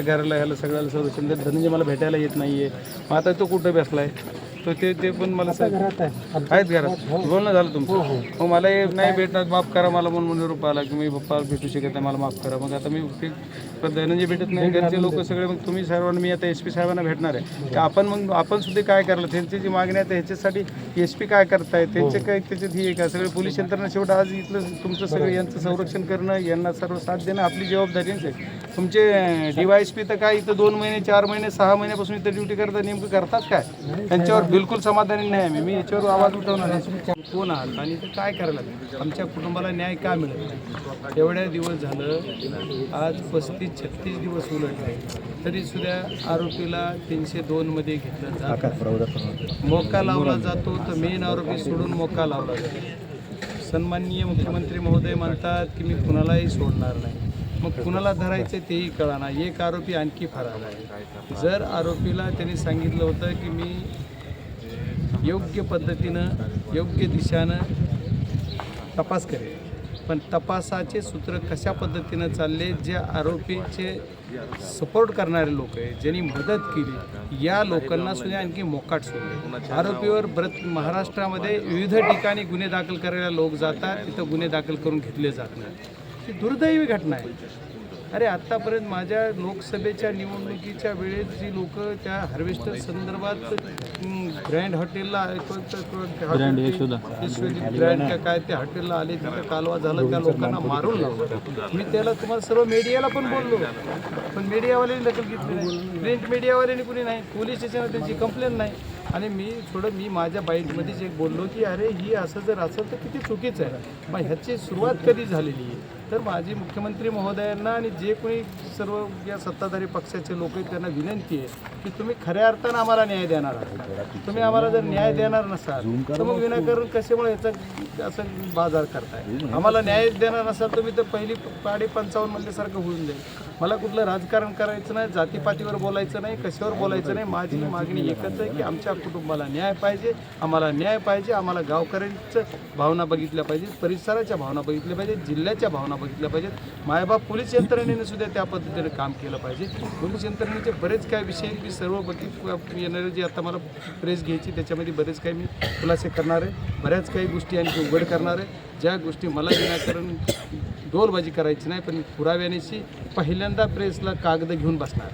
घराला ह्याला सगळ्याला संरक्षण देत धनंजय मला भेटायला येत नाहीये. मग आता तो कुठं बसलाय? तो ते ते पण मला आहेत घरात. बोलणं झालं तुमचं. मग मला हे नाही भेटणार माफ करा मला म्हणून म्हणून रूप आला की मी पप्पा भेटू शकत नाही मला माफ करा. मग आता मी ते पण धनंजय भेटत नाही घरचे लोक सगळे मग तुम्ही सर्वांना मी आता एस पी साहेबांना भेटणार आहे. की आपण मग आपण सुद्धा काय करायला त्यांची जी मागणी आहे ह्याच्यासाठी एस पी काय करताय? त्यांचे काय त्याच्यात ही का? सगळे पोलीस यंत्रणा शेवट आज इथलं तुमचं सगळं यांचं संरक्षण करणं यांना सर्व साथ देणं आपली जबाबदारीच आहे. तुमचे डीवायस पी तर काय इथं दोन महिने चार महिने सहा महिन्यापासून इथं ड्युटी करतात नेमकं करतात काय? त्यांच्यावर बिलकुल समाधानी नाही आहे मी याच्यावर आवाज उठवणार नाही. कोण आहात? आणि इथं काय करायला? आमच्या कुटुंबाला न्याय का मिळत नाही? एवढ्या दिवस झालं आज पस्तीस छत्तीस दिवस उलटले. तरी सुद्धा आरोपीला तीनशे दोनमध्ये घेतलं जात मोका लावला जातो तर मेन आरोपी सोडून मोका लावला जातो. सन्माननीय मुख्यमंत्री महोदय म्हणतात की मी कुणालाही सोडणार नाही. मग कुणाला धरायचं तेही कळाना. एक आरोपी आणखी फरार आहे. जर आरोपीला त्यांनी सांगितलं होतं की मी योग्य पद्धतीनं योग्य दिशानं तपास करेल. पण तपासाचे सूत्र कशा पद्धतीनं चालले जे आरोपीचे सपोर्ट करणारे लोक आहे ज्यांनी मदत केली या लोकांना सुद्धा आणखी मोकाट सोडले. आरोपीवर ब्रत महाराष्ट्रामध्ये विविध ठिकाणी गुन्हे दाखल करायला लोक जातात तिथं गुन्हे दाखल करून घेतले जात नाही ही दुर्दैवी घटना आहे. अरे आत्तापर्यंत माझ्या लोकसभेच्या निवडणुकीच्या वेळेत जी लोक त्या हार्वेस्टर संदर्भात ग्रँड हॉटेलला ग्रँड काय त्या हॉटेलला आले तिथं कालवा झाला त्या लोकांना मारून लावलं. मी त्याला तुम्हाला सर्व मीडियाला पण बोललो. पण मीडियावाल्यांनी दखल घेतली नाही. प्रिंट मीडियावाल्यांनी कुणी नाही. पोलीस स्टेशनला त्यांची कंप्लेंट नाही. आणि मी थोडं मी माझ्या बाईटमध्येच एक बोललो की अरे ही असं जर असेल तर किती चुकीचं आहे. मग ह्याची सुरुवात कधी झालेली आहे? तर माझी मुख्यमंत्री महोदयांना आणि जे कोणी सर्व या सत्ताधारी पक्षाचे लोक आहेत त्यांना विनंती आहे की तुम्ही खऱ्या अर्थानं आम्हाला न्याय देणार आहात. तुम्ही आम्हाला जर न्याय देणार नसाल तर मग विनाकारण कशामुळे याचा असं बाजार करताय? आम्हाला न्याय देणार नसाल तुम्ही तर पहिली पाडे पंचावन्न म्हणल्यासारखं होऊन जाईल. मला कुठलं राजकारण करायचं नाही जातीपातीवर बोलायचं नाही कशावर बोलायचं नाही. माझी मागणी एकच आहे की आमच्या कुटुंबाला न्याय पाहिजे आम्हाला न्याय पाहिजे आम्हाला गावकऱ्यांचं भावना बघितल्या पाहिजेत परिसराच्या भावना बघितल्या पाहिजेत जिल्ह्याच्या भावना बघितल्या पाहिजेत. मायबाप पोलीस यंत्रणेने सुद्धा त्या पद्धतीने काम केलं पाहिजे. पोलीस यंत्रणेचे बरेच काय विषय आहेत, मी सर्व बघित येणारे जे आता मला प्रेस घ्यायची त्याच्यामध्ये बरेच काही मी खुलासे करणार आहे. बऱ्याच काही गोष्टी आणखी उघड करणार आहे. ज्या गोष्टी मला विनाकारण डोलबाजी करायची नाही पण पुराव्यानेशी पहिल्यांदा प्रेसला कागद घेऊन बसणार.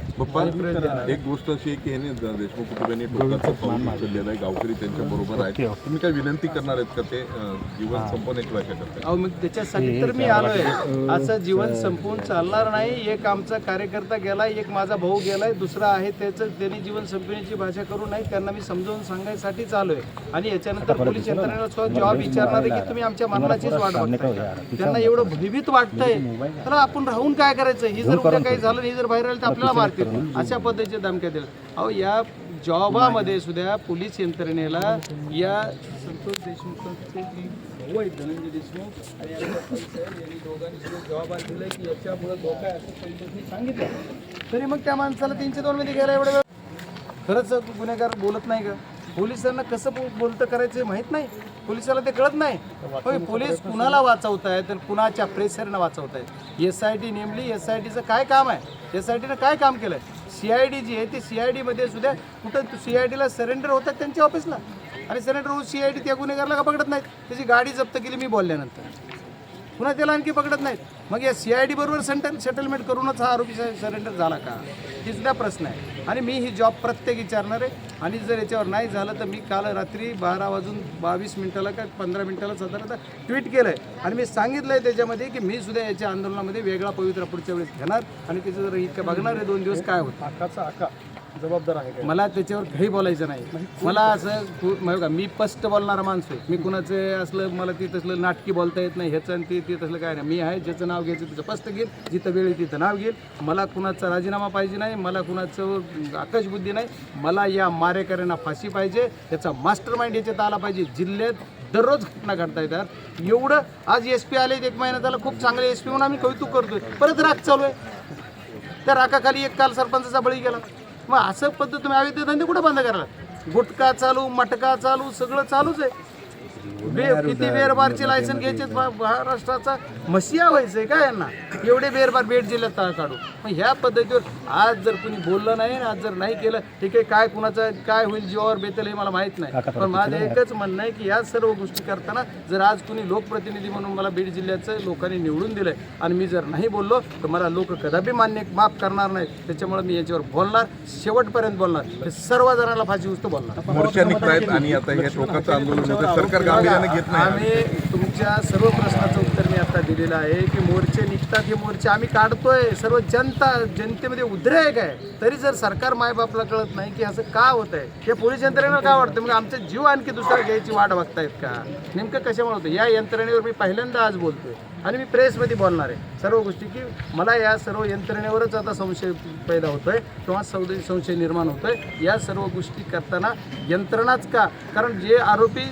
आहे. एक गोष्ट अशी आहे की ह्याने देशमुख कुटुंबियांनी टोकाचं पाऊल उचललेलं आहे गावकरी त्यांच्या बरोबर आहेत. तुम्ही काय विनंती करणार आहेत का ते? जीवन संपवण्याची करताय. अहो मग त्याच्यासाठी तर मी आलोय. असं जीवन संपवून चालणार नाही. एक आमचा कार्यकर्ता गेलाय एक माझा भाऊ गेलाय दुसरा आहे त्याचं त्यांनी जीवन संपवण्याची भाषा करू नाही त्यांना मी समजावून सांगायसाठीच आलोय. आणि याच्यानंतर पोलीस यंत्रणेला सुद्धा जॉब विचारणार आहे की तुम्ही आमच्या मरणाचीच वाट बघताय. त्यांना एवढं भयभीत वाटतंय. तर आपण राहून काय करायचं? ही जर उद्या काही झालं ही जर बाहेर आलं तर आपल्याला मारतील. अशा पद्धतीच्या धमक्या दिल्या. अहो या जॉबामध्ये सुद्धा पोलीस यंत्रणेला या संतोष देशमुखांचे जी भाऊ आहेत धनंजय देशमुख आणि यांनी दोघांनी सुद्धा दिला की याच्यामुळे धोका आहे असं सांगितलं. तरी मग त्या माणसाला तीनशे दोन मध्ये गेला एवढं खरंच गुन्हेगार बोलत नाही का? पोलिसांना कसं बोलतं करायचं हे माहीत नाही. पोलिसाला ते कळत नाही. होय पोलीस कुणाला वाचवत आहेत आणि कुणाच्या प्रेशरनं वाचवत आहेत एस आय टी नेमली एस आय टीचं काय काम आहे? एस आय टीनं काय काम केलं सी आय डी जी आहे ती सी आय डीमध्ये सुद्धा कुठं सी आय डीला सरेंडर होतात त्यांच्या ऑफिसला आणि सरेंडर होऊन सी आय डी त्या गुन्हेगारला का पकडत नाहीत? त्याची गाडी जप्त केली मी बोलल्यानंतर. पुन्हा त्याला आणखी पकडत नाहीत. मग या सी आय डी बरोबर सेंटल सेटलमेंट करूनच हा आरोपी सरेंडर झाला का? ही सुद्धा प्रश्न आहे. आणि मी ही जॉब प्रत्येक विचारणार आहे. आणि जर याच्यावर नाही झालं तर मी काल रात्री बारा वाजून बावीस मिनिटाला का पंधरा मिनिटाला साधारणतः ट्विट केलं आहे आणि मी सांगितलं आहे त्याच्यामध्ये की मी सुद्धा याच्या आंदोलनामध्ये वेगळा पवित्रा पुढच्या वेळेस घेणार. आणि त्याचं जर इतकं बघणार आहे दोन दिवस काय होतं? आकाचा आका. जबाबदार आहे काय? मला त्याच्यावर काही बोलायचं नाही. मला असं कु- म्हणजे का मी स्पष्ट बोलणारा माणूस आहे. मी कुणाचं असलं मला ते तसलं नाटकी बोलता येत नाही. ह्याचं आणि ते ते तसलं काय नाही. मी आहे ज्याचं नाव घ्यायचं त्याचं स्पष्ट घेईल. जिथं वेळ तिथं नाव घेईल. मला कुणाचा राजीनामा पाहिजे नाही. मला कुणाचं आकाशबुद्धी नाही. मला या मारेकऱ्यांना फाशी पाहिजे. त्याचा मास्टर माइंड याच्यात आला पाहिजे. जिल्ह्यात दररोज घटना घडता येतात. एवढं आज एस पी आले एक महिना झाला खूप चांगले एस पी म्हणून आम्ही कौतुक करतोय. परत राग चालू आहे. त्या राखाखाली एक काल सरपंचाचा बळी गेला. मग असं पद्धत तुम्ही अवैध धंदे कुठं बंद करायला? गुटखा चालू मटका चालू सगळं चालूच आहे. बे- किती बेर बारचे लायसन घ्यायचे महाराष्ट्राचा? मसिया व्हायचंय का यांना? एवढे बेर बार बेड जिल्ह्यात काढू मग ह्या पद्धतीवर आज जर कुणी बोललं नाही आज जर नाही केलं ठीक आहे काय कुणाचं काय होईल? जीवावर बेतल हे मला माहीत नाही. पण माझं एकच म्हणणं आहे की या सर्व गोष्टी करताना जर आज कुणी लोकप्रतिनिधी म्हणून मला बीड जिल्ह्याचं लोकांनी निवडून दिलंय आणि मी जर नाही बोललो तर मला लोक कदापि मान्य माफ करणार नाहीत. त्याच्यामुळे मी याच्यावर बोलणार शेवटपर्यंत बोलणार. हे सर्व जणांना फाशी उचतो बोलणार. आणि आता हे टोकाचं आंदोलन सरकार नाही आम्ही तुमच्या सर्व प्रश्नाचं उत्तर मी आता दिलेलं आहे की मोर्चे निघतात हे मोर्चे आम्ही काढतोय. सर्व जनता जनतेमध्ये उद्रेक आहे. तरी जर सरकार मायबापला कळत नाही की असं का होत आहे हे पोलीस यंत्रणेला का वाटतं मग आमचा जीव आणखी दुसरा घ्यायची वाट बघतायत का? नेमकं कशामुळे होतं या यंत्रणेवर मी पहिल्यांदा आज बोलतोय आणि मी प्रेसमध्ये बोलणार आहे. सर्व गोष्टी की मला या सर्व यंत्रणेवरच आता संशय पैदा होतोय किंवा सौदे संशय निर्माण होतोय. या सर्व गोष्टी करताना यंत्रणाच का? कारण जे आरोपी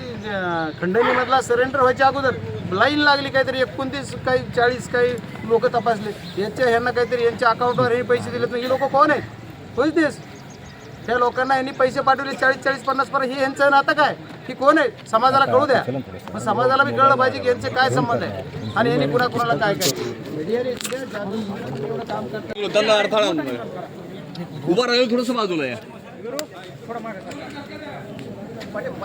खंड खंडणीमधला सरेंडर व्हायच्या अगोदर लाईन लागली काहीतरी एकोणतीस काही चाळीस काही लोक तपासले. यांच्या ह्यांना काहीतरी यांच्या अकाउंटवर हे पैसे दिलेत ही लोक कोण आहेत? होईच देस. त्या लोकांना यांनी पैसे पाठवले चाळीस चाळीस पन्नास पन्नास हे यांचं नातं काय? की कोण आहे समाजाला कळू द्या. मग समाजाला बी कळलं पाहिजे की यांचे काय संबंध आहे आणि यांनी कुणा कुणाला काय काय त्यांना अडथळा उभा राहील थोडस बाजूला या. Thank you.